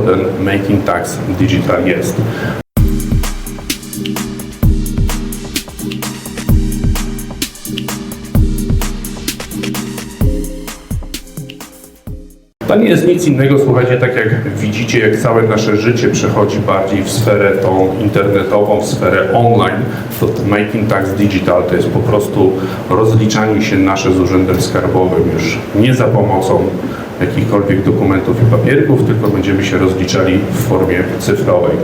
to Making Tax Digital jest. To nie jest nic innego, słuchajcie, tak jak widzicie, jak całe nasze życie przechodzi bardziej w sferę tą internetową, w sferę online, to Making Tax Digital to jest po prostu rozliczanie się nasze z Urzędem Skarbowym już nie za pomocą jakichkolwiek dokumentów i papierków, tylko będziemy się rozliczali w formie cyfrowej.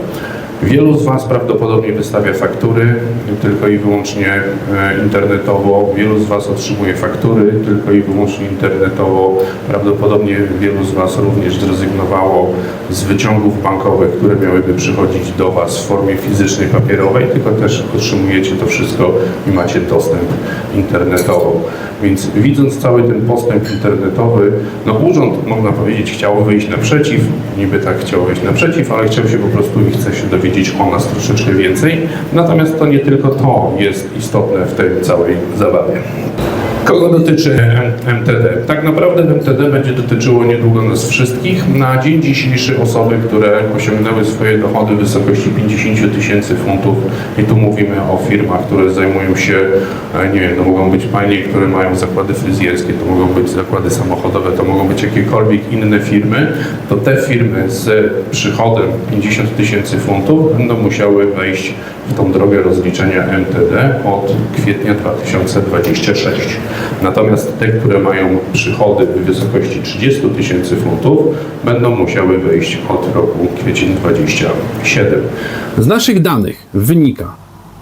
Wielu z Was prawdopodobnie wystawia faktury tylko i wyłącznie e, internetowo. Wielu z Was otrzymuje faktury tylko i wyłącznie internetowo. Prawdopodobnie wielu z Was również zrezygnowało z wyciągów bankowych, które miałyby przychodzić do Was w formie fizycznej, papierowej, tylko też otrzymujecie to wszystko i macie dostęp internetowo. Więc widząc cały ten postęp internetowy, no urząd, można powiedzieć, chciał wyjść naprzeciw, niby tak chciał wyjść naprzeciw, ale chciał się po prostu i chce się dowiedzieć o nas troszeczkę więcej. Natomiast to nie tylko to jest istotne w tej całej zabawie. Kogo dotyczy MTD? Tak naprawdę MTD będzie dotyczyło niedługo nas wszystkich. Na dzień dzisiejszy osoby, które osiągnęły swoje dochody w wysokości 50 tysięcy funtów i tu mówimy o firmach, które zajmują się, e, nie wiem, to mogą być panie, które mają zakłady fryzjerskie, to mogą być zakłady samochodowe, to mogą być jakiekolwiek inne firmy, to te firmy z przychodem 50 tysięcy funtów będą musiały wejść w tą drogę rozliczenia MTD od kwietnia 2026. Natomiast te, które mają przychody w wysokości 30 tysięcy funtów, będą musiały wejść od roku kwiecień 27. Z naszych danych wynika,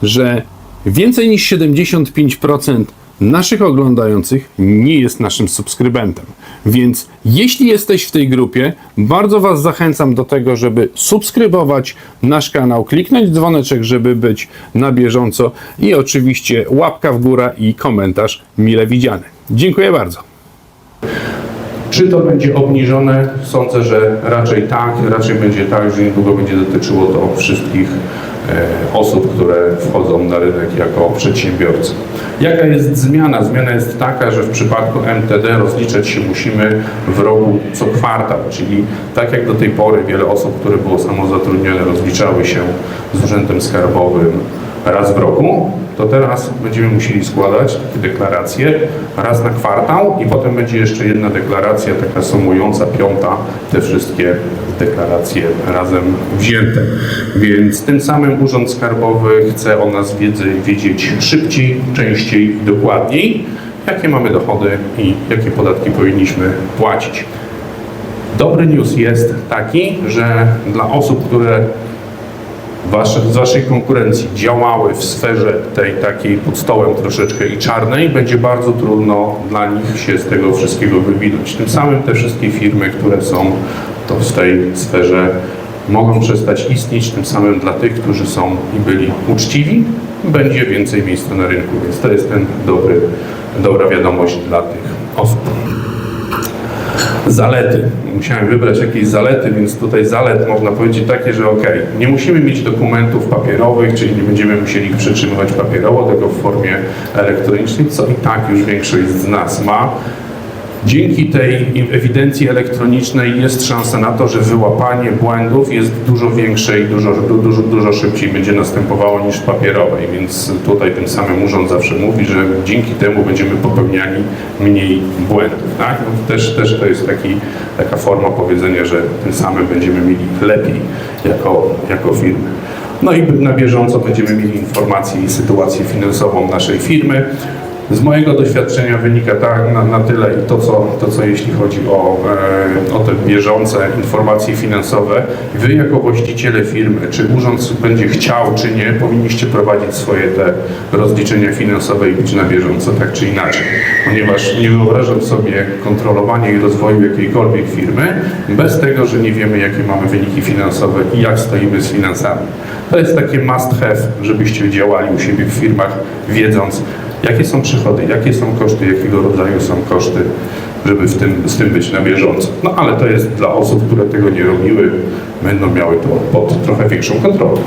że więcej niż 75% naszych oglądających nie jest naszym subskrybentem. Więc jeśli jesteś w tej grupie, bardzo Was zachęcam do tego, żeby subskrybować nasz kanał, kliknąć dzwoneczek, żeby być na bieżąco i oczywiście łapka w górę i komentarz mile widziany. Dziękuję bardzo. Czy to będzie obniżone? Sądzę, że raczej tak. Raczej będzie tak, że niedługo będzie dotyczyło to wszystkich e, osób, które wchodzą na rynek jako przedsiębiorcy. Jaka jest zmiana? Zmiana jest taka, że w przypadku MTD rozliczać się musimy w roku co kwartał, czyli tak jak do tej pory wiele osób, które było samozatrudnione, rozliczały się z Urzędem Skarbowym raz w roku, to teraz będziemy musieli składać deklaracje raz na kwartał i potem będzie jeszcze jedna deklaracja, taka sumująca, piąta, te wszystkie deklaracje razem wzięte. Więc tym samym Urząd Skarbowy chce o nas wiedzy wiedzieć szybciej, częściej i dokładniej, jakie mamy dochody i jakie podatki powinniśmy płacić. Dobry news jest taki, że dla osób, które wasze, z waszej konkurencji działały w sferze tej takiej pod stołem troszeczkę i czarnej, będzie bardzo trudno dla nich się z tego wszystkiego wywinąć. Tym samym te wszystkie firmy, które są to w tej sferze mogą przestać istnieć, tym samym dla tych, którzy są i byli uczciwi, będzie więcej miejsca na rynku, więc to jest ten dobry, dobra wiadomość dla tych osób. Zalety. Musiałem wybrać jakieś zalety, więc tutaj zalet można powiedzieć takie, że ok, nie musimy mieć dokumentów papierowych, czyli nie będziemy musieli ich przetrzymywać papierowo, tylko w formie elektronicznej, co i tak już większość z nas ma. Dzięki tej ewidencji elektronicznej jest szansa na to, że wyłapanie błędów jest dużo większe i dużo, du- dużo, dużo szybciej będzie następowało niż w papierowej, więc tutaj tym samym urząd zawsze mówi, że dzięki temu będziemy popełniali mniej błędów. Tak? No, też, też to jest taki, taka forma powiedzenia, że tym samym będziemy mieli lepiej jako, jako firmy. No i na bieżąco będziemy mieli informacje i sytuację finansową naszej firmy. Z mojego doświadczenia wynika tak na, na tyle i to co, to, co jeśli chodzi o, e, o te bieżące informacje finansowe, wy jako właściciele firmy, czy urząd będzie chciał, czy nie, powinniście prowadzić swoje te rozliczenia finansowe i być na bieżąco, tak czy inaczej. Ponieważ nie wyobrażam sobie kontrolowania i rozwoju jakiejkolwiek firmy bez tego, że nie wiemy, jakie mamy wyniki finansowe i jak stoimy z finansami. To jest takie must have, żebyście działali u siebie w firmach, wiedząc, Jakie są przychody, jakie są koszty, jakiego rodzaju są koszty, żeby w tym, z tym być na bieżąco. No ale to jest dla osób, które tego nie robiły, będą miały to pod trochę większą kontrolą.